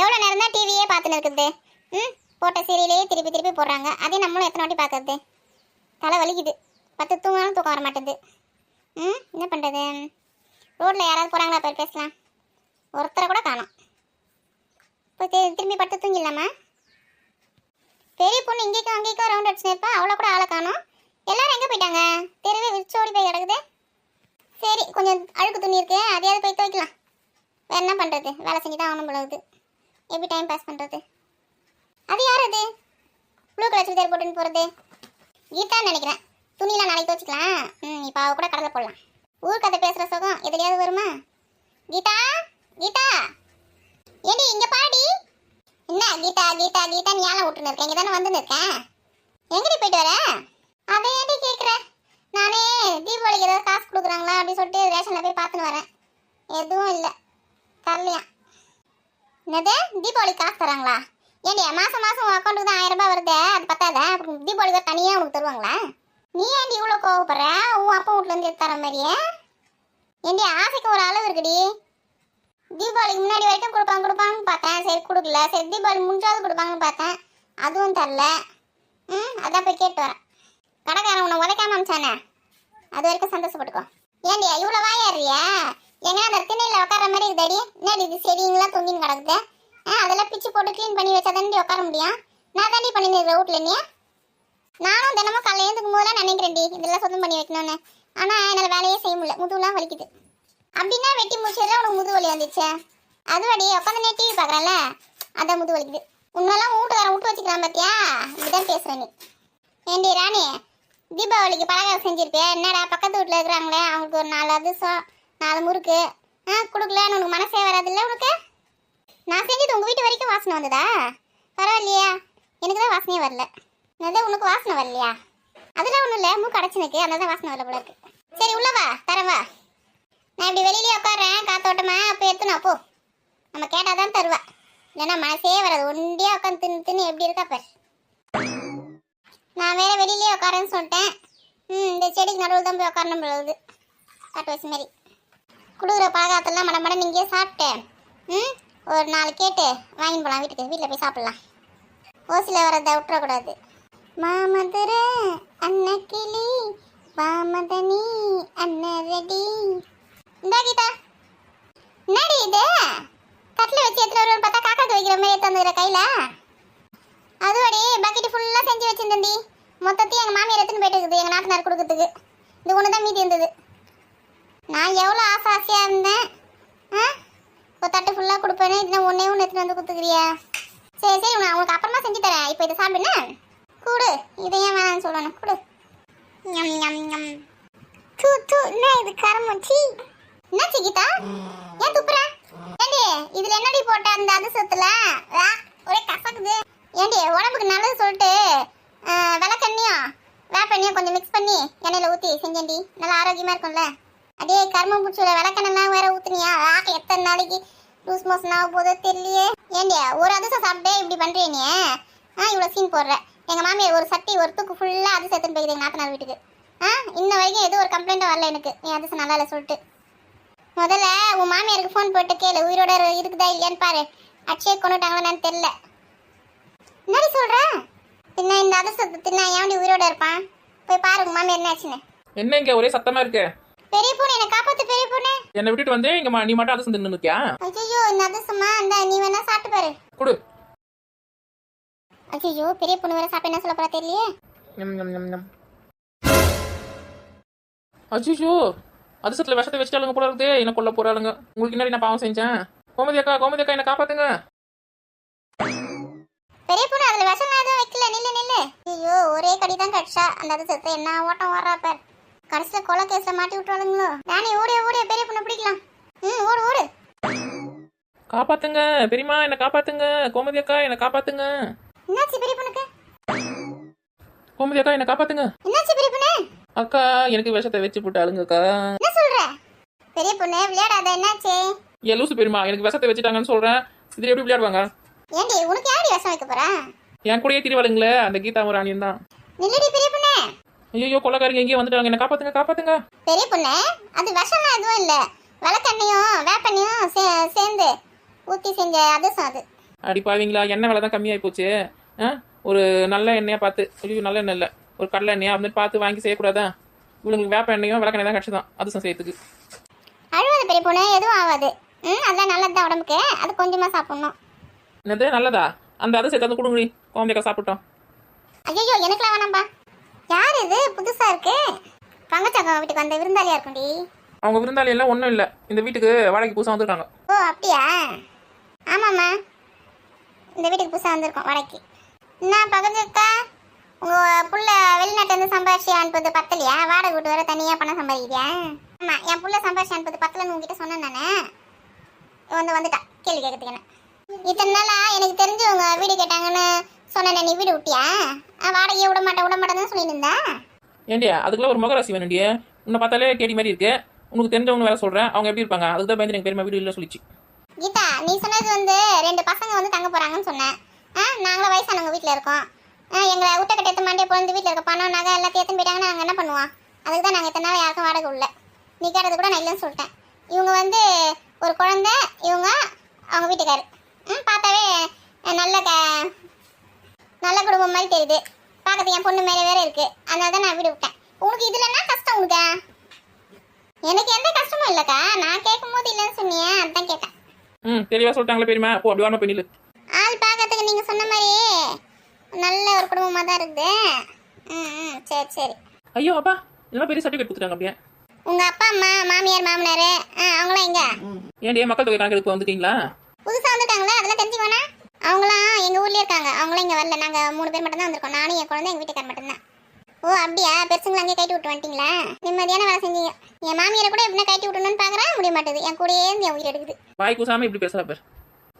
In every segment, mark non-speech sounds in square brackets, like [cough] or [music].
எவ்வளோ நேரம் தான் டிவியே பார்த்துன்னு இருக்குது? ம் போட்ட சீரியலையே திருப்பி திருப்பி போடுறாங்க. அதே நம்மளும் எத்தனை வாட்டி பார்க்கறது? தலை வலிக்குது. பத்து தூங்கினாலும் தூக்கம் வர மாட்டேங்குது ம் என்ன பண்ணுறது ரோட்டில் யாராவது போகிறாங்களா பேர் பேசலாம். ஒருத்தரை கூட காணோம். இப்போ திரும்பி படுத்து தூங்கிடலாமா? பெரிய பொண்ணு இங்கேக்கும் அங்கேக்கும் ரவுண்ட் அடிச்சுன்னு அவ்வளோ கூட ஆளை காணோம். எல்லாரும் எங்கே போயிட்டாங்க? தெருவே விரிச்சு ஓடி போய் கிடக்குது. சரி கொஞ்சம் அழுக்கு துணி இருக்கு. அதையாவது போய் துவைக்கலாம். வேறு என்ன பண்ணுறது வேலை செஞ்சு தான் ஆகணும் போலகுது எப்படி டைம் பாஸ் பண்ணுறது அது யார் அது ப்ளூ கலர் சுடிதார் போட்டுன்னு போகிறது கீதான்னு நினைக்கிறேன். துணியெலாம் நாளைக்கு துவச்சிக்கலாம். ம் இப்போ அவள் கூட கடலில் போடலாம். ஊர் கதை பேசுகிற சுகம் எதுலையாவது வருமா? கீதா? கீதா? ஏடி இங்கே பாடி. என்ன கீதா கீதா கீதா நீ ஏழை விட்டுன்னு இருக்கேன் இங்கே தானே வந்து இருக்கேன் எங்கடி போயிட்டு வர? அதை ஏடி கேட்குற நானே தீபாவளிக்கு ஏதாவது காசு கொடுக்குறாங்களா அப்படின்னு சொல்லிட்டு ரேஷனில் போய் பார்த்துன்னு வரேன். எதுவும் இல்லை. தரலையா என்னது? தீபாவளி காசு தராங்களா ஏண்டியா மாதம் மாதம் உன் அக்கௌண்ட்டுக்கு தான் ஆயிரம் ரூபாய் வருது? அது பத்தாதா? தீபாவளி வேறு தனியாக உனக்கு தருவாங்களா? நீ ஏண்டி இவ்வளோ கோவப்படுற? உன் அப்பா வீட்லேருந்து எடுத்து தர மாதிரியே? ஏண்டி ஆசைக்கு ஒரு அளவு இருக்குடி. தீபாவளிக்கு முன்னாடி வரைக்கும் கொடுப்பாங்க கொடுப்பாங்கன்னு பார்த்தேன். சரி கொடுக்கல. சரி தீபாவளி முடிஞ்சாவது கொடுப்பாங்கன்னு பார்த்தேன். அதுவும் தரல. ம் அதான் போய் கேட்டு வரேன். கடைக்காரன் உன்னை உதைக்காம அமிச்சானே? அது வரைக்கும் சந்தோஷப்பட்டுக்கோ. ஏண்டியா இவ்வளோ வாயாடுறியா? எங்க அந்த திண்ணையில் உட்கார மாதிரி இருக்குதடி? என்னடி இது? செடிங்களா தொங்கின்னு கிடக்குது. ஆ அதெல்லாம் பிச்சு போட்டு க்ளீன் பண்ணி வச்சா தாண்டி உட்கார முடியும். நான் தாண்டி பண்ணிருந்த வீட்ல நீ. நானும் தினமும் காலையில் எழுந்துக்கும் போதெல்லாம் நினைக்கிறேன்டி. இதெல்லாம் சுத்தம் பண்ணி வைக்கணும்னு. ஆனால் என்னால் வேலையே செய்ய முடியல. முதுகுலாம் வலிக்குது. அப்படின்னா வெட்டி முடிச்சதுல உனக்கு முது வலி வந்துச்சு. அதுவாடி உட்காந்து டிவி பார்க்குறல அதான் முது வலிக்குது. உன்னெல்லாம் வீட்டுக்காரன் விட்டு வச்சுக்கிறான் பார்த்தியா இப்படிதான் பேசுற நீ. ஏண்டி ராணி தீபாவளிக்கு பலகாரம் செஞ்சிருப்பியா? என்னடா பக்கத்து வீட்டில் இருக்கிறாங்களே அவங்களுக்கு ஒரு நாலு அதிர்சம் நாலு முறுக்கு. ஆ கொடுக்கலன்னு உனக்கு மனசே வராதுல்ல உனக்கு? நான் செஞ்சது உங்கள் வீட்டு வரைக்கும் வாசனை வந்ததா? பரவாயில்லையா? எனக்கு தான் வாசனையே வரல. அதான் உனக்கு வாசனை வரலையா? அதெல்லாம் ஒன்றும் இல்லை. மூக்கு அடைச்சினுக்கு அதனால தான் வாசனை வரல போல இருக்கு சரி உள்ளவா தரவா நான் இப்படி வெளியிலேயே உட்காடுறேன் காத்தோட்டமா. அப்போ எத்தனை அப்போ நம்ம கேட்டால் தான் தருவா. இல்லைன்னா மனசே வராது. ஒண்டியாக உட்காந்து தின்னு தின்னு எப்படி இருக்கா பாரு. நான் வேற வெளியிலேயே உட்காரன்னு சொல்லிட்டேன். ம் இந்த செடிக்கு நடுவில் தான் போய் உட்காரணும் பொழுது காட்டு வச்சு மாதிரி. கொடுக்குற பலகாரத்தெல்லாம் மட மட நீங்கே சாப்பிட்டேன் ம்? ஒரு நாலு கேட்டு வாங்கிட்டு போகலாம் வீட்டுக்கு. வீட்டில் போய் சாப்பிட்லாம். ஓசியில் வரதை விட்டுறக்கூடாது. மாமதுர அன்னக்கிளி வாமதனி அன்னரடி இந்தா கீதா. என்னடி இது? கட்டில் வச்சு எத்தனை வருவோம் பார்த்தா காக்காக்கு வைக்கிற மாதிரி எடுத்து கையில்? அதுவடி பக்கெட் ஃபுல்லாக செஞ்சு வச்சிருந்தேன்டி. மொத்தத்தையும் எங்கள் மாமியார் எடுத்துன்னு போயிட்டு இருக்குது. எங்கள் நாத்தனார் கொடுக்கறதுக்கு. இது ஒன்று தான் மீதி இருந்தது. நான் எவ்வளோ ஆசை ஆசையாக இருந்தேன்? ஆ? ஒரு தட்டு ஃபுல்லாக கொடுப்பேன்னு இதுனா ஒன்றே ஒன்று எடுத்துன்னு வந்து கொடுத்துக்கிறியா சரி சரி நான் உனக்கு அப்புறமா செஞ்சு தரேன். இப்போ இதை சாப்பிடுன்னு கூடு. இதை ஏன் வேணாம்னு சொல்லணும். கூடு. ஞம் ஞம் ஞம். தூ தூ. என்ன இது கரமுச்சி என்ன சிக்கிதா ஏன் துப்புற? ஏண்டி இதில் என்னடி போட்ட அந்த அதிசயத்தில் ஒரே கசக்குது. ஏண்டி உடம்புக்கு நல்லது சொல்லிட்டு விளக்கண்ணியும் வேப்பண்ணியும் கொஞ்சம் மிக்ஸ் பண்ணி எண்ணெயில் ஊற்றி செஞ்சேன்டி. நல்லா ஆரோக்கியமாக இருக்கும்ல? அதே கரும பூச்சியில விளக்கணெல்லாம் வேற ஊத்துனியா? ஆக எத்தனை நாளைக்கு லூஸ் மோஷன் ஆக போதோ தெரியலையே. ஏண்டியா ஒரு அதிசயம் சாப்பிட்டே இப்படி பண்றிய நீ? ஆ இவ்வளோ சீன் போடுற. எங்க மாமியார் ஒரு சட்டி ஒரு தூக்கு ஃபுல்லா அதிசயம் எடுத்துன்னு போயிடுது நாத்தனார் வீட்டுக்கு. ஆ இன்ன வரைக்கும் எதுவும் ஒரு கம்ப்ளைண்ட்டும் வரல எனக்கு. நீ அதிசயம் நல்லா இல்லை சொல்லிட்டு. முதல்ல உன் மாமியாருக்கு ஃபோன் போட்டு கேளு. உயிரோட இருக்குதா இல்லையான்னு பாரு. அக்ஷய் கொண்டுட்டாங்களான்னு தெரியல. என்னடி சொல்ற? தின்னா இந்த அதிசயத்தை தின்னா. ஏன்டி உயிரோட இருப்பான்? போய் பாருங்க மாமியார் என்ன ஆச்சுன்னு. என்ன இங்க ஒரே சத்தமா இருக்கு? பெரிய பொண்ணு என்னை காப்பாத்து பெரிய பொண்ணு. என்னை விட்டுட்டு வந்து இங்க நீ மட்டும் அதை தின்னு இருக்கியா ஐயோ இந்த அதிசயமா இந்த நீ வேணா சாப்பிட்டு பாரு. கொடு. ஐயோ பெரிய பொண்ணு வேற சாப்பிட்டு என்ன சொல்ல போறா தெரியலையே. அச்சோ அதிசயத்துல விஷத்தை வச்சுட்டாளுங்க போல இருக்குது என்ன கொல்ல போறாளுங்க. உங்களுக்கு என்ன நான் பாவம் செஞ்சேன். கோமதி அக்கா கோமதி அக்கா என்ன காப்பாத்துங்க. பெரிய பொண்ணு அதுல விஷம் எதுவும் வைக்கல. நில்லு நில்லு. ஐயோ ஒரே கடி தான் கடிச்சா. அந்த அதிசயத்தை என்ன ஓட்டம் வர்றா பார். கடைசியில கொலை கேஸ்ல மாட்டி விட்டுறாளுங்களோ ராணி ஓடிய ஓடிய பெரிய பொண்ணு பிடிக்கலாம். ம் ஓடு ஓடு. காப்பாத்துங்க பெரியமா என்ன காப்பாத்துங்க. கோமதி அக்கா என்ன காப்பாத்துங்க. என்னாச்சு பெரிய பொண்ணுக்கு? கோமதி அக்கா என்ன காப்பாத்துங்க. என்னாச்சு பெரிய பொண்ணு? அக்கா எனக்கு விஷத்தை வச்சு போட்டாளுங்கக்கா என்ன சொல்ற? பெரிய பொண்ணு விளையாடாத என்னாச்சு? ஏன் லூசு பெரியமா எனக்கு விஷத்தை வச்சுட்டாங்கன்னு சொல்றேன். இதுல எப்படி விளையாடுவாங்க? ஏண்டி உனக்கு யாடி விஷம் வைக்க போறா? என் கூடயே திருவாளுங்களே அந்த கீதா ஒரு ராணியும் தான். நில்லுடி பெரிய பொண்ணு. ஐயோ கொள்ளக்காரங்க எங்கேயும் வந்துட்டாங்க. என்ன காப்பாத்துங்க காப்பாத்துங்க. பெரிய பொண்ணு அது விஷம்லாம் எதுவும் இல்ல. விளக்கெண்ணையும் வேப்பெண்ணையும் சேர்ந்து ஊத்தி செஞ்ச அதிசயம் அது. அடி பாவீங்களா எண்ணெய் விலை தான் கம்மியாகி போச்சு. ஒரு நல்ல எண்ணெயாக பார்த்து ஐயோ நல்ல எண்ணெய் இல்லை. ஒரு கடலை எண்ணெயா அப்படி பார்த்து வாங்கி செய்யக்கூடாதா? இவங்களுக்கு வேப்ப எண்ணெயும் விளக்கெண்ணெய் தான் தான் அதிர்ஷ்டம் செய்யறதுக்கு. அழுவாது பெரிய பொண்ணு எதுவும் ஆகாது. ம் அதெல்லாம் நல்லது தான் உடம்புக்கு. அது கொஞ்சமாக சாப்பிட்ணும். என்னது நல்லதா? அந்த அதிர்ஷ்டத்தை வந்து கொடுங்கடி குழந்தைக்கா சாப்பிட்டோம். ஐயோ எனக்குலாம் வேணாம்பா. யார் இது? புதுசாக இருக்கு. பங்கச்சக்கம் வீட்டுக்கு வந்த விருந்தாளியா இருக்கும்டி? அவங்க விருந்தாளி எல்லாம் ஒன்றும் இல்லை. இந்த வீட்டுக்கு வாடகைக்கு புதுசாக வந்திருக்காங்க. ஓ அப்படியா? ஆமாம்மா. இந்த வீட்டுக்கு புதுசாக வந்திருக்கோம் வாடகைக்கு. என்ன பகஞ்சக்கா உங்கள் புள்ள வெளிநாட்டிலேருந்து சம்பாரிச்சு அனுப்புறது பத்தலையா? வாடகை வீட்டு வர தனியாக பணம் சம்பாதிக்கிறியா? ஆமாம் என் புள்ள சம்பாரிச்சு அனுப்புறது பத்தலன்னு உங்ககிட்ட சொன்னேன் நானே. வந்து வந்துட்டா. கேள்வி கேட்கறதுக்கு இத்தனை நாளா எனக்கு தெரிஞ்சவங்க வீடு கேட்டாங்கன்னு சொன்னேன் நீ வீடு விட்டியா? வாடகையை விட மாட்டேன் விட மாட்டேன்னு சொல்லிட்டு இருந்தா ஏண்டியா அதுக்குள்ள ஒரு முகராசி வேணுண்டியே உன்னை பார்த்தாலே கேடி மாதிரி இருக்கு. உனக்கு தெரிஞ்சவங்க வேற சொல்கிறேன் அவங்க எப்படி இருப்பாங்க? அதுக்கு தான் பயந்து எனக்கு பெருமை வீடு இல்லை சொல்லிச்சு. கீதா நீ சொன்னது வந்து ரெண்டு பசங்க வந்து தங்க போறாங்கன்னு சொன்னேன். ஆ நாங்களும் வயசானவங்க வீட்டில் இருக்கோம். எங்களை விட்ட கட்ட எடுத்து மாண்டே பொழுது வீட்டில் இருக்க பணம் நகை எல்லாத்தையும் எடுத்துன்னு போயிட்டாங்கன்னா நாங்கள் என்ன பண்ணுவோம்? அதுக்கு தான் நாங்கள் இத்தனை நாள் யாருக்கும் வாடகை உள்ள. நீ கேட்டது கூட நான் இல்லைன்னு சொல்லிட்டேன். இவங்க வந்து ஒரு குழந்தை இவங்க அவங்க வீட்டுக்காரு. ம் பார்த்தாவே நல்ல க நல்ல குடும்பம் மாதிரி தெரியுது. பார்க்கறது என் பொண்ணு மேலே வேற இருக்கு. அதனால தான் நான் வீடு விட்டேன் உனக்கு இதுல என்ன கஷ்டம் உனக்கு? எனக்கு எந்த கஷ்டமும் இல்லைக்கா. நான் கேட்கும் போது இல்லைன்னு சொன்னியே அதான் கேட்டேன். ம் தெளிவாக சொல்லிட்டாங்களே பெரியமா போ அப்படி வாங்க பெண்ணில் ஆள் பார்க்கறதுக்கு நீங்க சொன்ன மாதிரி நல்ல ஒரு குடும்பமா தான் இருக்குது ம் ம் சரி சரி. ஐயோ அப்பா இதெல்லாம் பெரிய சர்டிஃபிகேட் கொடுத்துட்டாங்க அப்படியே. உங்க அப்பா அம்மா மாமியார் மாமனார் அவங்களாம் எங்க? ஏன்டியே மக்கள் தொகை கணக்கெடுப்பு வந்துட்டீங்களா? புதுசா வந்துட்டாங்களா? அதெல்லாம் தெரிஞ்சுக்கோனா அவங்களாம் எங்க ஊர்லயே இருக்காங்க. அவங்களாம் இங்க வரல. நாங்க மூணு பேர் மட்டும் தான் வந்திருக்கோம். நானும் என் குழந்தை எங்க வீட்டுக்கார மட்டும்தான். ஓ அப்படியா? பெருசுங்களை அங்கேயே கைட்டு விட்டு வந்துட்டீங்களா? நிம்மதியான வேலை செஞ்சீங்க. என் மாமியாரை கூட எப்படின்னா கைட்டு விட்டணும்னு பாக்குறேன். முடிய மாட்டேது. என் கூடயே இருந்து என் உயிர் எடுக்குது. வாய் கூசாம இப்படி பேசுறா பேர்.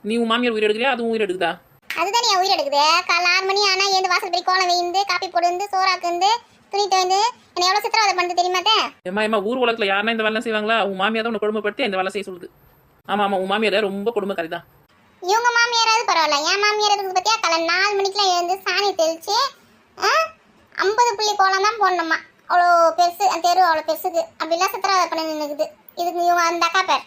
நீ உன் மாமியார் உயிர் எடுக்கலையா? அதுவும் உயிர் எடுக்குதா? அதுதான் என் உயிர் எடுக்குது. காலைல ஆறு மணி ஆனா ஏந்து வாசல் போய் கோலம் வெயிந்து காப்பி போடுந்து சோறாக்குந்து துணி துவைந்து என்ன எவ்வளவு சித்திரவதை பண்ணுது தெரியுமாதே ஏம்மா ஏம்மா ஊர் உலகத்தில் யாருன்னா இந்த வேலை செய்வாங்களா? உன் மாமியார் தான் உன்னை கொடுமைப்படுத்தி இந்த வேலை செய்ய சொல்லுது. ஆமாம் ஆமாம் உன் மாமியார் ரொம்ப கொடுமைக்காரி தான் இவங்க மாமியாராவது பரவாயில்ல. என் மாமியார் இருக்குது பத்தியா காலை நாலு மணிக்கெல்லாம் எழுந்து சாணி தெளிச்சு ஐம்பது புள்ளி கோலம் தான் போடணுமா. அவ்வளோ பெருசு தெரு அவ்வளோ பெருசுக்கு. அப்படிலாம் சித்திரவதை பண்ணி நின்றுக்குது இதுக்கு இவங்க அந்த அக்கா பேர்.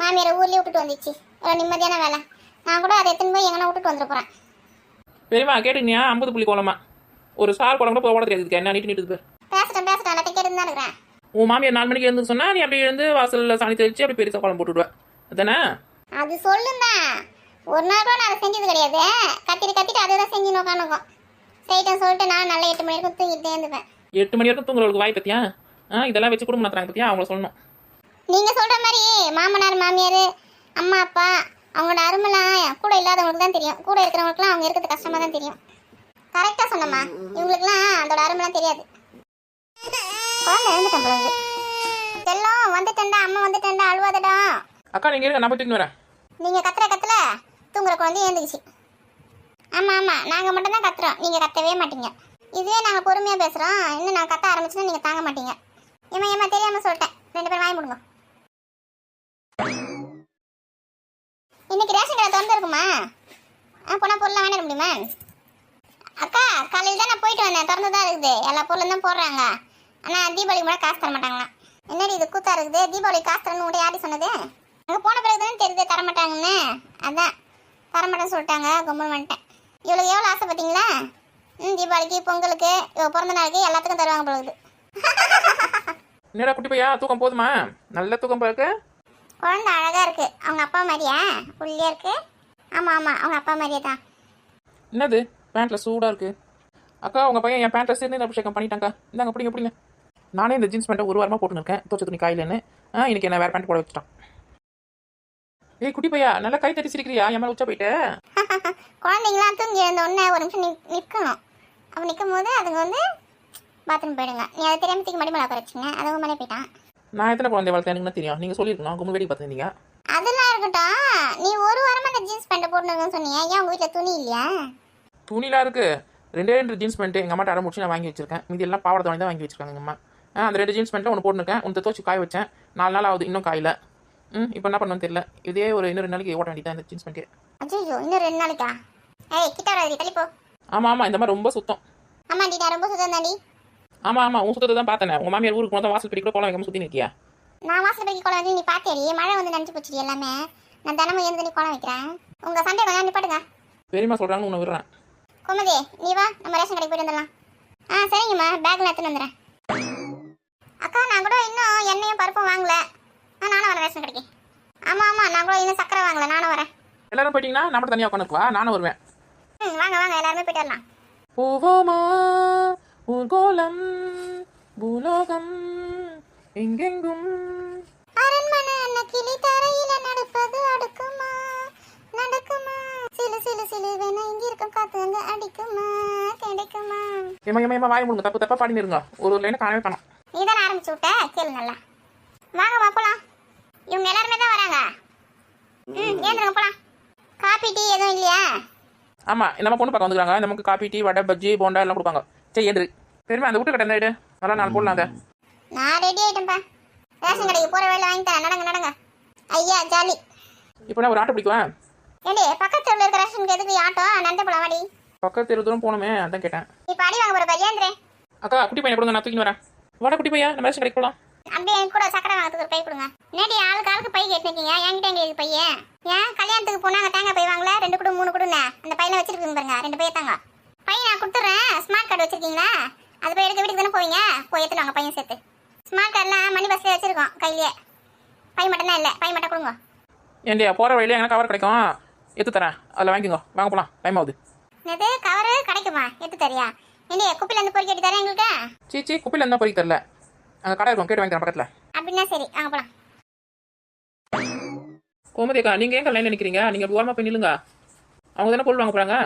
மாமியாரை ஊர்லேயே விட்டுட்டு வந்துச்சு ஒரு நிம்மதியான வேலை. நான் கூட அதை எடுத்துன்னு போய் எங்கன்னா விட்டுட்டு வந்துட போகிறேன் பெரியம்மா கேட்டுக்கியா ஐம்பது புள்ளி கோலமா. ஒரு ஸ்டார் கோலம் கூட போட தெரியாது என்ன நீட்டு நீட்டு பேர். பேசிட்டேன் பேசிட்டேன் எல்லாத்தையும் கேட்டு தான் இருக்கிறேன். உன் மாமியார் நாலு மணிக்கு எழுந்து சொன்னா நீ அப்படி எழுந்து வாசல்ல சாணி தெளிச்சு அப்படி பெருசா கோலம் போட்டு விடுவேன் அதானே? அது சொல்லுந்தான் ஒரு நாள் கூட நான் அதை செஞ்சது கிடையாது. கத்திட்டு கத்திட்டு அதை தான் செஞ்சு உட்காந்துக்கும் சரிட்டன் சொல்லிட்டு நான் நல்லா எட்டு மணி வரைக்கும் தூங்கிட்டே இருந்துப்பேன். எட்டு மணி வரைக்கும் தூங்குறவங்களுக்கு வாய் பத்தியா? ஆ இதெல்லாம் வச்சு குடும்பம் நடத்துறாங்க பத்தியா? அவங்கள சொல்லணும். நீங்க சொல்ற மாதிரி மாமனார் மாமியார் அம்மா அப்பா அவங்களோட அருமைலாம் கூட இல்லாதவங்களுக்கு தான் தெரியும். கூட இருக்கிறவங்களுக்குலாம் அவங்க இருக்கிறது கஷ்டமா தான் தெரியும். கரெக்டா சொன்னம்மா. இவங்களுக்குலாம் அதோட அருமைலாம் தெரியாது. குழந்தை எழுந்துட்டேன் பிறகு. செல்லம் வந்துட்டேன்டா அம்மா வந்துட்டேன்டா அழுவாதடா. அக்கா நீங்க இருக்க நான் போய் தூக்கின்னு வரேன். நீங்க கத்துற கத்துல தூங்குற குழந்தை எழுந்துக்குச்சு. ஆமாம் ஆமாம் நாங்கள் மட்டும்தான் கத்துறோம். நீங்கள் கத்தவே மாட்டீங்க. இதுவே நாங்கள் பொறுமையாக பேசுகிறோம் இன்னும் நான் கத்த ஆரம்பிச்சுன்னா நீங்கள் தாங்க மாட்டீங்க. ஏமா ஏமா தெரியாமல் சொல்லிட்டேன். ரெண்டு பேரும் வாங்கி முடுங்க இன்னைக்கு ரேஷன் கடை திறந்து இருக்குமா? ஆ போனால் பொருளாக வாங்கிட முடியுமா? அக்கா காலையில் தான் நான் போயிட்டு வந்தேன். திறந்து தான் இருக்குது. எல்லா பொருளும் தான் போடுறாங்க. ஆனால் தீபாவளிக்கு கூட காசு தர மாட்டாங்களாம். என்னடி இது கூத்தா இருக்குது? தீபாவளி காசு தரணும் கூட யாரு சொன்னது? அங்கே போன பிறகு தானே தெரியுது தர மாட்டாங்கன்னு அதான். தர மாட்டேன்னு சொல்லிட்டாங்க கும்பல் வந்துட்டேன். இவளுக்கு எவ்வளோ ஆசை பார்த்தீங்களா? ம் தீபாவளிக்கு பொங்கலுக்கு இவ பிறந்த நாளுக்கு எல்லாத்துக்கும் தருவாங்க பொழுது என்னடா குட்டி பையா தூக்கம் போதுமா? நல்ல தூக்கம் பிறகு குழந்தை அழகா இருக்கு. அவங்க அப்பா மாதிரியா? புள்ளியா இருக்கு? ஆமா ஆமா அவங்க அப்பா மாதிரியே தான். என்னது? பேண்ட்ல சூடா இருக்கு. அக்கா உங்க பையன் என் பேண்ட்ல சேர்ந்து அபிஷேகம் பண்ணிட்டாங்க இந்தாங்க பிடிங்க பிடிங்க. நானே இந்த ஜீன்ஸ் பேண்ட்டை ஒரு வாரமா போட்டுன்னு இருக்கேன். தோச்ச துணி காயிலன்னு. இன்னைக்கு என்ன வேற பேண்ட் போட வச்சுட்டான். ஏய் குட்டி பையா நல்லா கை தட்டி சிரிக்கிறியா? என் மேல உச்சா போயிட்டு? குழந்தைங்களாம் தூங்கி எழுந்த உடனே ஒரு நிமிஷம் நிக் நிற்கணும் அப்போ நிற்கும் போது அதுங்க வந்து பாத்ரூம் போயிடுங்க. நீ அதை தெரியாம தூக்கி மடி மேலே குறைச்சிங்க அதுவும் மேலே போயிட்டான். நான் எத்தனை குழந்தை வளர்த்தேன்? எனக்கு தெரியும். நீங்க சொல்லிருக்கணும். கும்பல் வேடி பார்த்துருந்தீங்க. அதெல்லாம் இருக்கட்டும். நீ ஒரு வாரமா அந்த ஜீன்ஸ் பேண்ட் போட்டுருங்கன்னு சொன்னீங்க ஏன் உங்க வீட்டில் துணி இல்லையா? துணிலாம் இருக்கு. ரெண்டே ரெண்டு ஜீன்ஸ் பேண்ட் எங்க அம்மாட்ட முடிச்சு நான் வாங்கி வச்சிருக்கேன். மீதி எல்லாம் பாவாடை துணி தான் வாங்கி வச்சிருக்காங்க அம்மா. அந்த ரெண்டு ஜீன்ஸ் பேண்ட்ல ஒன்று போட்டுருக்கேன். ஒன்று தோச்சு காய வச்சேன். நாலு நாள் ஆகுது. இன்னும் காயில. ம் இப்போ என்ன பண்ணணும்னு தெரியல. இதே ஒரு இன்னும் ரெண்டு நாளைக்கு ஓட்ட வேண்டியதான் இந்த ஜீன்ஸ் பேண்ட்டே அச்சோ இன்னும் ரெண்டு நாளைக்கா? ஏய் கிட்ட வராது தள்ளி போ. ஆமா ஆமா இந்த மாதிரி ரொம்ப சுத்தம். ஆமாண்டி நான் ரொம்ப சுத்தம் தாண்டி. ஆமா ஆமா உன் சுத்தத்தை தான் பார்த்தேன். உங்க மாமியார் ஊருக்கு போனா வாசல் கூட கோலம் வைக்காம சுத்தி நிற்கியா நான் வாசல் போய் கோலம் வந்து நீ பார்த்தேடி மழை வந்து நினச்சி போச்சுடி எல்லாமே. நான் தினமும் எழுந்து நீ கோலம் வைக்கிறேன். உங்க சண்டை கொஞ்சம் நிப்பாட்டுங்க பெரியம்மா சொல்கிறாங்கன்னு உன்னை விடுறேன். கோமதி நீ வா நம்ம ரேஷன் கடைக்கு போயிட்டு வந்துடலாம். ஆ சரிங்கம்மா பேக்கில் எடுத்துன்னு வந்துடுறேன். அக்கா நான் கூட இன்னும் எண்ணெயும் பருப்பும் வாங்கல. ஆ நானும் வரேன் ரேஷன் கடைக்கு. ஆமாம் ஆமாம் நான் கூட இன்னும் சக்கரை வாங்கல நானும் வரேன். எல்லாரும் போயிட்டீங்கன்னா நான் மட்டும் தனியாக உட்காந்துக்குவா நானும் வருவேன். ம் வாங்க வாங்க எல்லாருமே போயிட்டு வரலாம். போவோமா ஊர்கோலம் பூலோகம் எங்கெங்கும்? அரண்மனை அன்ன கிளி தரையில நடப்பது அடுக்குமா? நடக்குமா? சிலு சிலு சிலு வேணா இங்க இருக்கும் காத்து அங்க அடிக்குமா? கிடைக்குமா? ஏமா ஏமா ஏமா வாய் முடுங்க. தப்பு தப்பா பாடினு இருங்க. ஒரு ஒரு லைனை காணவே காணும். நீ தானே ஆரம்பிச்சு விட்ட? கேளு நல்லா. வாங்க போலாம். இவங்க எல்லாருமே தான் வராங்க. ம் ஏந்திரங்க போலாம். காபி டீ எதுவும் இல்லையா? ஆமா நம்ம பொண்ணு பார்க்க வந்துக்கிறாங்க. நமக்கு காபி டீ வடை பஜ்ஜி போண்டா எல்லாம் கொடுப்பாங்க. சரி ஏந்திரு. பெருமை அந்த வீட்டு கடை இருந்தாயிடு நல்லா நாலு போடலாம் அதை நான் ரெடி ஆயிட்டேன்ப்பா. ரேஷன் கடைக்கு போற வேலை வாங்கி தரேன். நடங்க நடங்க. ஐயா ஜாலி. இப்போ நான் ஒரு ஆட்டோ பிடிக்குவேன் ஏண்டி பக்கத்து தெருவில் இருக்கிற ரேஷனுக்கு எதுக்கு ஆட்டோ? நந்த போலாம் வாடி. பக்கத்து தெரு தூரம் போகணுமே அதான் கேட்டேன். இப்போ அடி வாங்க போற பையன் அக்கா குட்டி பையனை கொடுங்க நான் தூக்கி வரேன். வட குட்டி பையன் நம்ம ரேஷன் கடைக்கு போகலாம் அப்படியே என் கூட சக்கரை வாங்கறதுக்கு ஒரு பை கொடுங்க. நேடி ஆளுக்கு ஆளுக்கு பை கேட்டுருக்கீங்க? என்கிட்ட எங்க இருக்கு பையன் ஏன்? கல்யாணத்துக்கு போனாங்க தேங்காய் பை வாங்கல? ரெண்டு குடு மூணு குடுன்னு. அந்த பையில வச்சிருக்கீங்க பாருங்க ரெண்டு பைய தாங்க. பையன் நான் கொடுத்துட்றேன். ஸ்மார்ட் கார்டு வச்சிருக்கீங்களா? அது போய் எடுக்க வீட்டுக்கு தானே போவீங்க? போய் எடுத்துட்டு வாங்க பையன் சேர்த்து. ஸ்மார்ட் கார்டெலாம் மணி பஸ்ல வச்சிருக்கோம் கையிலேயே. பை மட்டும் தான் இல்லை. பை மட்டும் கொடுங்க. ஏண்டியா போகிற வழியில எனக்கு கவர் கிடைக்கும்? எடுத்து தரேன். அதில் வாங்கிக்கோங்க. வாங்க போகலாம் டைம் ஆகுது. நேற்று கவரு கிடைக்குமா? எடுத்து தரியா? ஏண்டி குப்பில இருந்து பொறுக்கி எடுத்து தரேன் எங்களுக்கு? சீ சீ குப்பையில் இருந்தால் பொறிக்க தரல. அங்கே கடை இருக்கும் கேட்டு வாங்கி தரேன் பக்கத்தில். அப்படின்னா சரி வாங்க போலாம். கோமதி அக்கா நீங்கள் ஏன் லைன் நினைக்கிறீங்க நீங்கள் ஓரமாக போய் நில்லுங்க. அவங்க தானே பொருள் வாங்க போகிறாங்க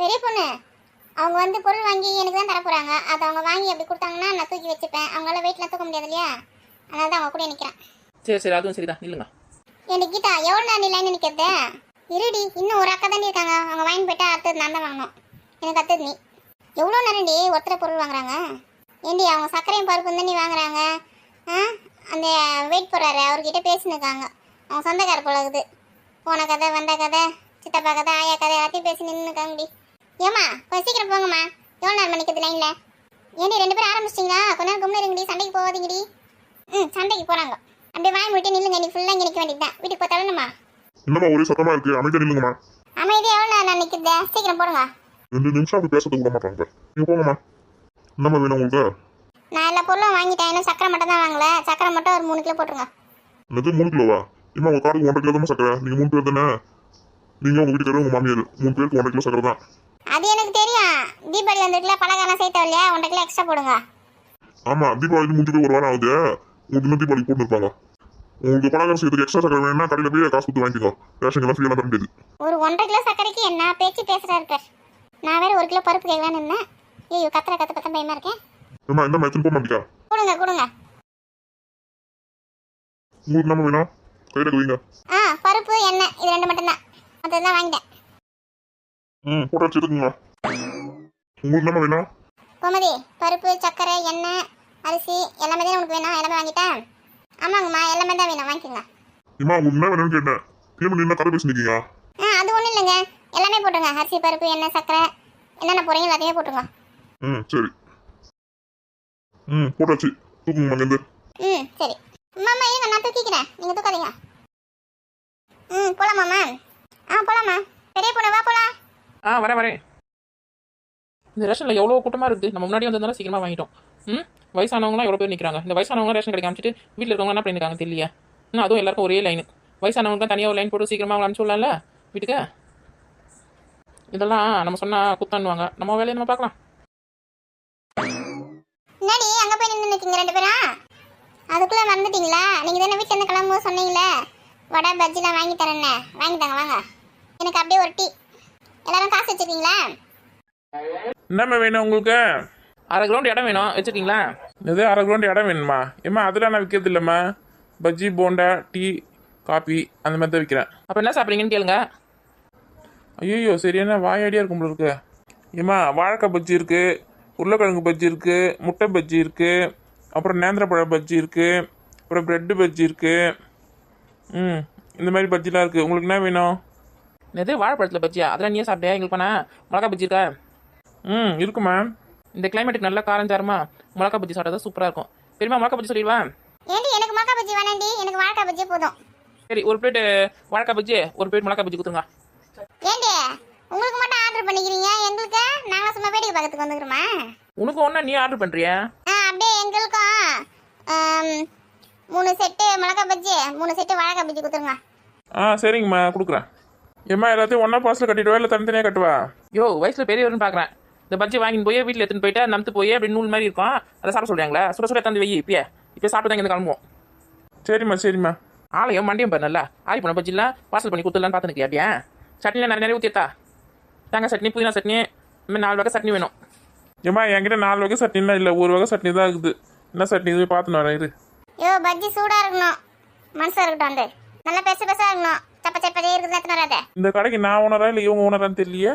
பெரிய பொண்ணு அவங்க வந்து பொருள் வாங்கி எனக்கு தான் தர போறாங்க. அதை அவங்க வாங்கி அப்படி கொடுத்தாங்கன்னா நான் தூக்கி வச்சுப்பேன். அவங்களால வெயிட்லாம் தூக்க முடியாது இல்லையா? அதனால தான் அவங்க கூட நிற்கிறேன் சரி சரி அதுவும் சரிதான். நில்லுங்க. எனக்கு கீதா எவ்வளோ நேரம் நீ லைன் நிற்கிறது இருடி இன்னும் ஒரு அக்கா தானே இருக்காங்க. அவங்க வாங்கி போயிட்டா அடுத்தது நான் தான் வாங்கணும். எனக்கு அடுத்தது நீ. எவ்வளோ நேரம்டி ஒருத்தர் பொருள் வாங்குறாங்க? ஏண்டி அவங்க சர்க்கரையும் பருப்பு நீ வாங்குறாங்க? ஆ? அந்த வெயிட் போடுறாரு. அவர்கிட்ட பேசினுக்காங்க. அவங்க சொந்தக்கார இருக்குது. போன கதை வந்த கதை சித்தப்பா கதை ஆயா கதை எல்லாத்தையும் பேசி நின்றுக்காங்கடி ஏம்மா கொஞ்சம் சீக்கிரம் போங்கம்மா. எவ்வளோ நேரம் நிற்கிறது லைனில் ஏண்டி ரெண்டு பேரும் ஆரம்பிச்சிட்டிங்களா? கொஞ்ச நேரம் கும்பிட்டு இருங்கடி. சண்டைக்கு போகாதீங்கடி ம் சண்டைக்கு போகிறாங்க அப்படியே வாங்கி விட்டு நில்லுங்க. நீ ஃபுல்லாக இங்கே நிற்க வேண்டியதுதான். வீட்டுக்கு போத்தாலும்மா என்னம்மா ஒரே சத்தமா இருக்கு. அமைதியா நில்லுங்கம்மா. அமைதியா எவ்வளோ நேரம் நிற்குது சீக்கிரம் போடுங்க. ரெண்டு நிமிஷம் அப்படி பேசுறதுக்கு விட மாட்டாங்க நீங்க போங்கம்மா. என்னம்மா வேணும் உங்களுக்கு நான் எல்லா பொருளும் வாங்கிட்டேன். இன்னும் சக்கரை மட்டும் தான் வாங்கல. சக்கரை மட்டும் ஒரு மூணு கிலோ போட்டுருங்க. என்னது மூணு கிலோவா? இம்மா உங்க காருக்கு ஒன்றரை கிலோ தான் சக்கரை? நீங்க மூணு பேர் தானே? நீங்க உங்க வீட்டுக்காரர் உங்க மாமியார். மூணு பேருக்கு ஒன்றரை கிலோ சக்கரை தான். அது எனக்கு தெரியும். தீபாவளி வந்திருக்குல பலகாரம் சேர்த்த இல்லையா ஒன்றரை கிலோ எக்ஸ்ட்ரா போடுங்க. ஆமா தீபாவளி முடிஞ்சு போய் ஒரு வாரம் ஆகுது. உங்களுக்கு இன்னும் தீபாவளி போட்டு இருப்பாங்க உங்களுக்கு பலகாரம் செய்யறதுக்கு எக்ஸ்ட்ரா சக்கரை வேணும்னா கடையில் போய் காசு கொடுத்து வாங்கிக்கோ. ரேஷன் எல்லாம் ஃப்ரீயாக தர முடியாது ஒரு ஒன்றரை கிலோ சக்கரைக்கு என்ன பேச்சு பேசுறாரு பேர். நான் வேற ஒரு கிலோ பருப்பு கேட்கலான்னு இருந்தேன். ஐயோ கத்துற கத்து பத்தம் பயமா இருக்கேன் ஏம்மா இந்த மாதிரி போக மாட்டீங்க கொடுங்க கொடுங்க. உங்களுக்கு என்னம்மா வேணும்? கையில் வைங்க ஆ பருப்பு எண்ணெய் இது ரெண்டு மட்டும்தான். மற்றதுதான் வாங்கிட்டேன். ம் போட்டு வச்சுருக்குங்க உங்களுக்கு என்னம்மா வேணும்? கோமதி பருப்பு சர்க்கரை எண்ணெய் அரிசி எல்லாமே தான் உனக்கு வேணும். எல்லாமே வாங்கிட்டேன். ஆமாங்கம்மா எல்லாமே தான் வேணும். வாங்கிக்கோங்க. இம்மா உங்களுக்கு என்ன வேணும்னு கேட்டேன். ஏன் நீ என்ன கதை பேசினிருக்கீங்க ஆ அது ஒன்றும் இல்லைங்க. எல்லாமே போட்டுருங்க. அரிசி பருப்பு எண்ணெய் சர்க்கரை என்னென்ன போகிறீங்க எல்லாத்தையுமே போட்டுருங்க. ம். சரி. ம் போட்டாச்சு. தூக்குங்க அங்கேருந்து ம் சரி. மாமா இருங்க நான் தூக்கிக்கிறேன் நீங்கள் தூக்காதீங்க. ம் போலாமாம்மா ஆ போலாமா பெரிய பொண்ணு வா போலாம். ஆ வரேன் வரேன். இந்த ரேஷனில் எவ்வளோ கூட்டமாக இருக்குது நம்ம முன்னாடி வந்ததுனால சீக்கிரமாக வாங்கிட்டோம். ம் வயசானவங்களாம் எவ்வளோ பேர் நிற்கிறாங்க இந்த வயசானவங்க ரேஷன் கடை காமிச்சிட்டு வீட்டில் இருக்கவங்க என்ன பண்ணிருக்காங்க தெரியலையா. இன்னும் அதுவும் எல்லாருக்கும் ஒரே லைன் வயசானவங்க தான் தனியாக ஒரு லைன் போட்டு சீக்கிரமாக அவங்க அனுப்பிச்சுடலாம்ல வீட்டுக்கு? இதெல்லாம் நம்ம சொன்னால் குத்தாண்டுவாங்க நம்ம வேலையை நம்ம பார்க்கலாம். நிற்கிங்க ரெண்டு பேரும் அதுக்குள்ளே மறந்துட்டீங்களா நீங்கள் தானே வீட்டில் இருந்து கிளம்பும்போது சொன்னீங்களே. வடை பஜ்ஜிலாம் வாங்கி தரேன்னு. வாங்கி தாங்க வாங்க. எனக்கு அப்படியே ஒரு டீ. எல்லாரும் காசு வச்சுருக்கீங்களா? என்னம்மா வேணும் உங்களுக்கு? அரை கிரவுண்ட் இடம் வேணும். வச்சுருக்கீங்களா? இது அரை கிரவுண்ட் இடம் வேணுமா? ஏம்மா அதெல்லாம் நான் விற்கிறது இல்லைம்மா. பஜ்ஜி போண்டா டீ காபி அந்த மாதிரி தான் விற்கிறேன் அப்போ என்ன சாப்பிட்றீங்கன்னு கேளுங்க. ஐயோ சரியான வாயாடியாக இருக்கும் போல இருக்கு. ஏம்மா வாழைக்காய் பஜ்ஜி இருக்குது உருளைக்கிழங்கு பஜ்ஜி இருக்குது முட்டை பஜ்ஜி இருக்குது அப்புறம் நேந்திரப்பழ பஜ்ஜி இருக்குது அப்புறம் பிரெட்டு பஜ்ஜி இருக்குது ம் இந்த மாதிரி பஜ்ஜிலாம் இருக்குது உங்களுக்கு என்ன வேணும்? எது வாழைப்பழத்தில் பஜ்ஜியா? அதெல்லாம் நீயே சாப்பிட்டியா? எங்களுக்கு பண்ணா மிளகா பஜ்ஜி இருக்கா? ம் இருக்குமா இந்த கிளைமேட்டுக்கு நல்லா காரம் சாரமா? மிளகா பஜ்ஜி சாப்பிட்டா சூப்பராக இருக்கும். பெரியமா மிளகா பஜ்ஜி சொல்லிடுவா? ஏண்டி எனக்கு மிளகா பஜ்ஜி வேணாண்டி. எனக்கு வாழைக்காய் பஜ்ஜி போதும். சரி ஒரு பிளேட் வாழைக்காய் பஜ்ஜி ஒரு பிளேட் மிளகா பஜ்ஜி கொடுத்துருங்க. ஏண்டி உங்களுக்கு பண்ணிக்கிறீங்க? எங்களுக்கு? நாங்கள் சும்மா வேடிக்கை பார்க்கறதுக்கு வந்துக்கிறோமா? உனக்கு ஒன்றா நீ ஆர்டர் பண்ணுறியா ஆ அப்படியே எங்களுக்கும் மூணு செட்டு மிளகா பஜ்ஜி மூணு செட்டு வாழைக்காய் பஜ்ஜி கொடுத்துருங்க. ஆ சரிங்கம்மா கொடுக்குறேன். ஏம்மா எல்லாத்தையும் ஒன்றா பாஸில் கட்டிடுவா இல்லை தனித்தனியாக கட்டுவா? யோ வயசில் பெரியவர்னு பார்க்குறேன் இந்த பஜ்ஜி வாங்கின்னு போய் வீட்டில் எடுத்துன்னு போயிட்டு நம்பத்து போய் அப்படி நூல் மாதிரி இருக்கும். அதை சாப்பிட சொல்கிறாங்களா சுட சுட தந்து வை இப்பயே. இப்போ சாப்பிட்டு தான் இங்கே கிளம்புவோம். சரிம்மா சரிம்மா. ஆலயம் மண்டியம் பாரு நல்லா. ஆரி பண்ண பஜ்ஜிலாம் பார்சல் பண்ணி கொடுத்துடலான்னு பார்த்துனுக்கு அப்படியா? சட்னிலாம் நிறைய நிறைய ஊற்றியத்தா தேங்காய் சட்னி புதினா சட்னி இந்த மாதிரி நாலு வகை சட்னி வேணும். ஏம்மா என்கிட்ட நாலு வகை சட்னிலாம் இல்லை ஒரு வகை சட்னி தான் இருக்குது. என்ன சட்னி? இது பார்த்துன்னு வரேன் இரு. ஐயோ பஜ்ஜி சூடாக இருக்கணும். மனசாக இருக்கட்டும் வந்து. நல்லா பெருசு பெருசாக இருக்கணும். சப்ப சப்பதே இருக்குது எத்தனை வராத. இந்த கடைக்கு நான் ஓனரா இல்லை இவங்க ஓனரான்னு தெரியலையே?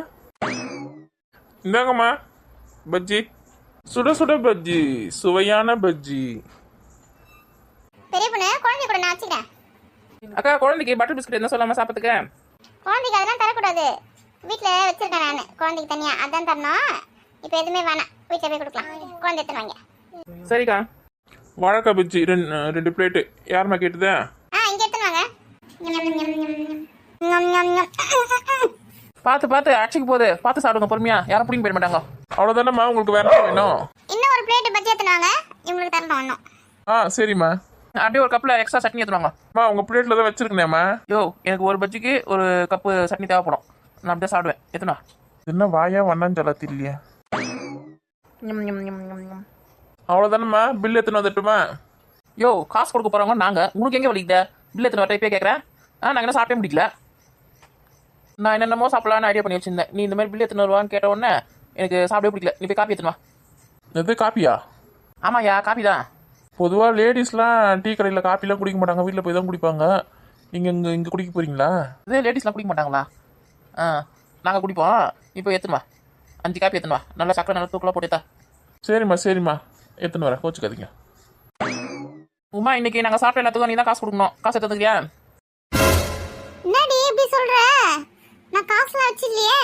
இந்தாங்கம்மா பஜ்ஜி. சுட சுட பஜ்ஜி சுவையான பஜ்ஜி. பெரிய பொண்ணு குழந்தை கூட நான் வச்சுக்கிறேன். அக்கா குழந்தைக்கு பட்டர் பிஸ்கட் என்ன சொல்லாமல் சாப்பிட்றதுக்கு குழந்தைக்கு அதெல்லாம் தரக்கூடாது. வீட்டில் வச்சிருக்கேன் நான். குழந்தைக்கு தனியாக அதான் தரணும். இப்போ எதுவுமே வேணாம். வீட்டில் போய் கொடுக்கலாம். குழந்தை எடுத்துன்னு வாங்க. சரிக்கா. வாழைக்காய் பஜ்ஜி ரெண்டு ரெண்டு பிளேட்டு யாரும்மா கேட்டுதா? ஆ இங்கே எடுத்துன்னு வாங்க. ஞம், ஞம், ஞம், ஞம். ஞம், ஞம், ஞம். பார்த்து பார்த்து அடிச்சுக்கு போகுது. பார்த்து சாப்பிடுங்க பொறுமையா. யாரும் பிடிங்க போயிட மாட்டாங்க. அவ்வளோதானம்மா உங்களுக்கு வேற என்ன வேணும்? இன்னும் ஒரு பிளேட் பஜ்ஜி எடுத்துன்னு வாங்க. இவங்களுக்கு தரணும் இன்னும். ஆ சரிம்மா. அப்படியே ஒரு கப்பில் எக்ஸ்ட்ரா சட்னி எடுத்துவாங்க அம்மா உங்கள் பிளேட்டில் தான் வச்சிருக்கேனேம்மா. யோ எனக்கு ஒரு பஜ்ஜிக்கு ஒரு கப்பு சட்னி தேவைப்படும். நான் அப்படியே சாப்பிடுவேன். எத்தனா என்ன வாயா வண்ணான்னு சொல்ல தெரியலையே. அவ்வளோதானம்மா பில் எத்தனை வந்துட்டுமா? யோ காசு கொடுக்க போகிறவங்க நாங்கள் உனக்கு எங்கே வலிக்குத? பில் எத்தனை வரட்டே கேட்குறேன் ஆ நாங்கள் என்ன சாப்பிட்டே முடிக்கல? நான் என்னென்னமோ சாப்பிடலான்னு ஐடியா பண்ணி வச்சிருந்தேன். நீ இந்த மாதிரி பில் எத்தனை வருவான்னு கேட்ட உடனே எனக்கு சாப்பிடவே பிடிக்கல. நீ போய் காப்பி எடுத்துன்னு வா. எது காப்பியா? ஆமாய்யா காப்பி தான் பொதுவாக லேடிஸ்லாம் டீ கடையில் காப்பிலாம் குடிக்க மாட்டாங்க. வீட்டில் போய் தான் குடிப்பாங்க. நீங்கள் இங்கே இங்கே குடிக்க போகிறீங்களா இதே லேடிஸ்லாம் குடிக்க மாட்டாங்களா? ஆ நாங்கள் குடிப்போம். இப்போ எடுத்துன்னு வா. அஞ்சு காப்பி எடுத்துன்னு வா. நல்லா சக்கரை நல்லா தூக்கலாக போட்டுத்தா சரிம்மா சரிம்மா. எடுத்துன்னு வரேன் கோச்சுக்காதீங்க. உமா இன்னைக்கு நாங்கள் சாப்பிட்ட எல்லாத்துக்கும் நீ தான் காசு கொடுக்கணும். காசு எடுத்துக்கிறியா என்னடி இப்படி சொல்ற? நான் காசுலாம் வச்சு இல்லையே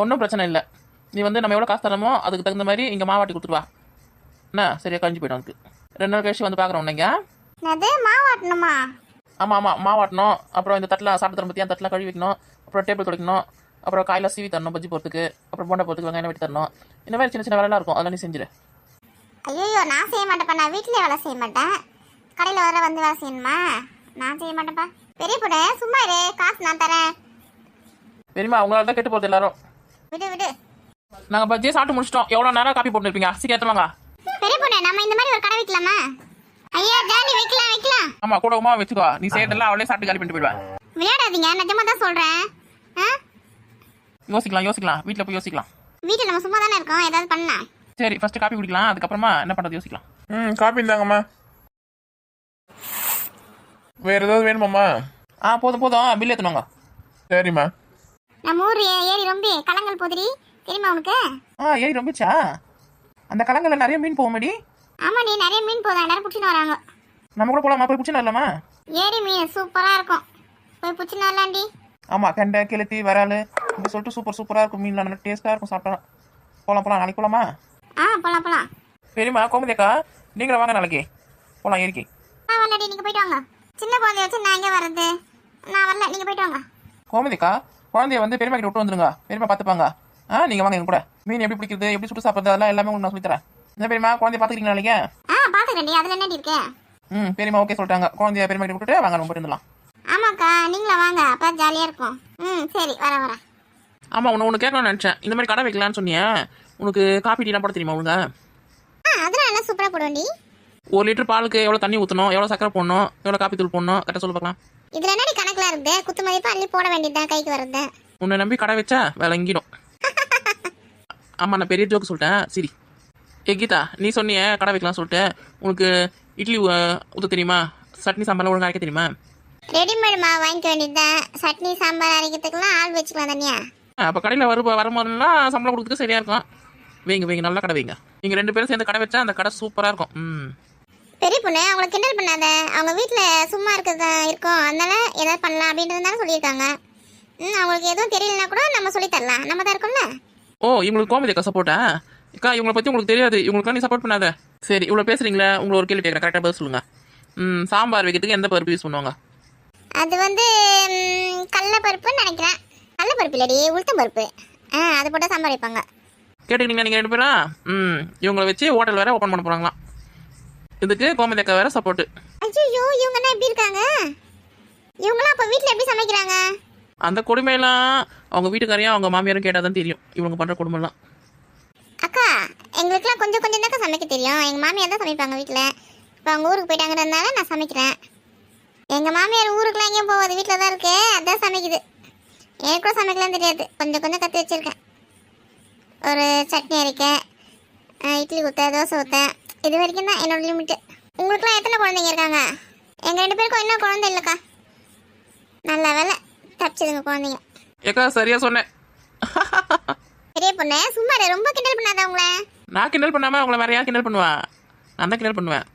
ஒன்றும் பிரச்சனை இல்லை. நீ வந்து நம்ம எவ்வளோ காசு தரமோ அதுக்கு தகுந்த மாதிரி இங்கே மாவாட்டி கொடுத்துருவா என்ன? சரியா கழிஞ்சு போயிடும் அதுக்கு ரெண்டு நாள் கழிச்சு வந்து பார்க்குறோம் நீங்கள் என்னது? மாவாட்டணுமா? ஆமாம் ஆமாம் மாவாட்டணும். அப்புறம் இந்த தட்டில் சாப்பிட்டு தரம் பற்றி அந்த தட்டில் கழுவி வைக்கணும். அப்புறம் டேபிள் துடைக்கணும். அப்புறம் காயில் சீவி தரணும் பஜ்ஜி போகிறதுக்கு அப்புறம் போண்டா போகிறதுக்கு வெங்காயம் வெட்டி தரணும். இந்த மாதிரி சின்ன சின்ன வேலைலாம் இருக்கும். அதெல்லாம் நீ செஞ்சிரு. ஐயோ நான் செய்ய மாட்டேப்பா நான் வீட்டிலே வேலை செய்ய மாட்டேன். கடையில் வர வந்து வேலை செய்யணுமா? நான் செய்ய மாட்டேன்ப்பா. பெரிய பொண்ணு சும்மா இரு. காசு நான் தரேன். பெரியமா அவங்களால தான் கெட்டு போகிறது எல்லாரும். விடு விடு. நாங்கள் பஜ்ஜியை சாப்பிட்டு முடிச்சிட்டோம். எவ்வளோ நேரம் காப்பி போட்டுருப்பீங்க சீக்கிரம் எடுத்துவாங்க பெரிய பொண்ணு நம்ம இந்த மாதிரி ஒரு கடை வைக்கலாமா? ஐயா ஜாலி வைக்கலாம் வைக்கலாம். ஆமாம் கூட உமா வச்சுக்கோ. நீ செய்யறதெல்லாம் அவளே சாப்பிட்டு காலி பண்ணிட்டு போயிடுவேன் விளையாடாதீங்க. நிஜமா தான் சொல்கிறேன் ஆ? யோசிக்கலாம் யோசிக்கலாம் வீட்டில் போய் யோசிக்கலாம் வீட்டில் நம்ம சும்மா தானே இருக்கோம். ஏதாவது பண்ணலாம். சரி ஃபஸ்ட்டு காப்பி குடிக்கலாம். அதுக்கப்புறமா என்ன பண்ணுறது யோசிக்கலாம். ம் காப்பி இந்தாங்கம்மா. வேறு ஏதாவது வேணுமாம்மா? ஆ போதும் போதும். பில் எடுத்துனாங்க சரிம்மா. நம்ம ஊர் ஏரி ரொம்ப கலங்கள் போதுடி தெரியுமா உனக்கு? ஆ ஏறி ரொம்பச்சா? அந்த கலங்கள்ல நிறைய மீன் போகும்படி ஆமாடி நிறைய மீன் போதும் எல்லாரும் பிடிச்சின்னு வராங்க. நம்ம கூட போகலாமா போய் பிடிச்சின்னு வரலாமா? ஏரி மீன் சூப்பராக இருக்கும். போய் பிடிச்சின்னு வரலாண்டி ஆமாம் கெண்டை கிழத்தி வரால் இப்படி சொல்லிட்டு சூப்பர் சூப்பராக இருக்கும். மீன்லாம் நல்லா டேஸ்ட்டாக இருக்கும். சாப்பிட்டா போகலாம் போகலாம் நாளைக்கு போகலாமா ஆ போகலாம் போகலாம் சரிம்மா கோமதியக்கா நீங்களும் வாங்க நாளைக்கு. போகலாம் ஏரிக்கு. வரலடி நீங்கள் போயிட்டு வாங்க. சின்ன குழந்தைய வச்சு நான் எங்கே வர்றது? நான் வரல. நீங்கள் போயிட்டு வாங்க. கோமதிக்கா குழந்தைய வந்து பெரியமா கிட்ட விட்டு வந்துருங்க. பெரியமா பார்த்துப்பாங்க. ஆ நீங்கள் வாங்க எங்க கூட. மீன் எப்படி பிடிக்கிறது எப்படி சுட்டு சாப்பிட்றது அதெல்லாம் எல்லாமே உங்களுக்கு நான் சொல்லித்தரேன் என்ன பெரியமா குழந்தைய பார்த்துக்கிறீங்களா நாளைக்கு ஆ பார்த்துக்கிறேன்டி. அதில் என்னடி இருக்கு? ம் பெரியமா ஓகே சொல்லிட்டாங்க. குழந்தைய பெரியமா கிட்ட விட்டுட்டு வாங்க நம்ம போயிட்டு வந்துடலாம். ஆமாக்கா. நீங்களா வாங்க. அப்போ ஜாலியாக இருக்கும். ம் சரி. வரேன் வரேன் ஆமாம் உன்னை ஒன்று கேட்கணும்னு நினச்சேன். இந்த மாதிரி கடை வைக்கலான்னு சொன்னியே. உனக்கு காப்பி டீலாம் போட தெரியுமா ஆ அதெல்லாம் நல்லா சூப்பராக போடுவேன்டி ஒரு லிட்டர் பாலுக்கு எவ்வளோ தண்ணி ஊற்றணும் எவ்வளோ சக்கரை போடணும்? எவ்வளோ காப்பி தூள் போடணும்? கரெக்டாக சொல்ல பார்க்கலாம். இதில் என்னடி கணக்கில் இருக்குது குத்து மதிப்பு அள்ளி போட வேண்டியதுதான் கைக்கு வர்றது? உன்னை நம்பி கடை வச்சா விளங்கிடும் [laughs] ஆமாம் நான் பெரிய ஜோக்கு சொல்லிட்டேன். சரி. ஏ கீதா நீ சொன்னியே கடை வைக்கலாம் சொல்லிட்டு. உனக்கு இட்லி ஊ- ஊத்த தெரியுமா? சட்னி சாம்பார்லாம் ஒழுங்கா அரைக்க தெரியுமா? ரெடிமேட் மாவு வாங்கிக்க வேண்டியதுதான். சட்னி சாம்பார் அரைக்கிறதுக்குலாம் ஆள் வச்சுக்கலாம் தனியா? அப்போ கடையில் வரு வரும்போதெல்லாம் சம்பளம் கொடுக்குறது சரியாக இருக்கும். வைங்க வைங்க நல்ல கடை வைங்க. நீங்கள் ரெண்டு பேரும் சேர்ந்து கடை வச்சா அந்த கடை சூப்பராக இருக்கும். ம். பெரிய பொண்ணு அவங்கள கிண்டல் பண்ணாத. அவங்க வீட்டில் சும்மா இருக்கிறதா இருக்கும். அதனால ஏதாவது பண்ணலாம் அப்படின்றது தானே சொல்லியிருக்காங்க. ம் அவங்களுக்கு எதுவும் தெரியலனா கூட நம்ம சொல்லி தரலாம். நம்ம தான் இருக்கோம்ல. ஓ இவங்களுக்கு கோமதி அக்கா சப்போர்ட்டா அக்கா இவங்களை பற்றி உங்களுக்கு தெரியாது. இவங்களுக்குலாம் நீ சப்போர்ட் பண்ணாத. சரி இவ்வளோ பேசுறீங்களே உங்களை ஒரு கேள்வி கேட்குறேன். கரெக்டாக பதில் சொல்லுங்கள் ம் சாம்பார் வைக்கிறதுக்கு எந்த பருப்பு யூஸ் பண்ணுவாங்க? அது வந்து கடலைப்பருப்புன்னு நினைக்கிறேன். கடலைப்பருப்பு இல்லடி உளுத்தம் பருப்பு. ஆ அது போட்டு சாம்பார் வைப்பாங்க. கேட்டுக்கிட்டீங்களா நீங்கள் ரெண்டு பேரும்? ம் இவங்களை வச்சு ஹோட்டல் வேற ஓப்பன் பண்ண போகிறாங்களாம் இதுக்கு கோமதி அக்கா வேற சப்போர்ட்டு ஐயோ இவங்க என்ன எப்படி இருக்காங்க? இவங்களாம் அப்போ வீட்டில் எப்படி சமைக்கிறாங்க? அந்த கொடுமையெல்லாம் அவங்க வீட்டுக்காரையும் அவங்க மாமியாரும் கேட்டால் தான் தெரியும். இவங்க பண்ணுற கொடுமைலாம் அக்கா எங்களுக்குலாம் கொஞ்சம் கொஞ்சம் தாக்கா சமைக்க தெரியும். எங்கள் மாமியார் தான் சமைப்பாங்க வீட்டில் இப்போ அவங்க ஊருக்கு போயிட்டாங்கிறதுனால நான் சமைக்கிறேன். எங்கள் மாமியார் ஊருக்குலாம் எங்கேயும் போகாது. வீட்டில் தான் இருக்கு அதான் சமைக்குது. எனக்கு கூட சமைக்கலாம் தெரியாது. கொஞ்சம் கொஞ்சம் கற்று வச்சுருக்கேன். ஒரு சட்னி அரைக்கேன் அஹ் இட்லி ஊற்ற தோசை ஊற்ற இது வரைக்கும் தான் என்னோட லிமிட்டு உங்களுக்குலாம் எத்தனை குழந்தைங்க இருக்காங்க? எங்கள் ரெண்டு பேருக்கும் இன்னும் குழந்தை இல்லைக்கா. நல்ல வேலை தப்பிச்சதுங்க குழந்தைங்க. ஏக்கா சரியாக சொன்னேன். பெரிய பொண்ணு சும்மா ரொம்ப கிண்டல் பண்ணாத உங்களை நான் கிண்டல் பண்ணாமல் அவங்கள வேற யார் கிண்டல் பண்ணுவா? நான் தான் கிண்டல் பண்ணுவேன்.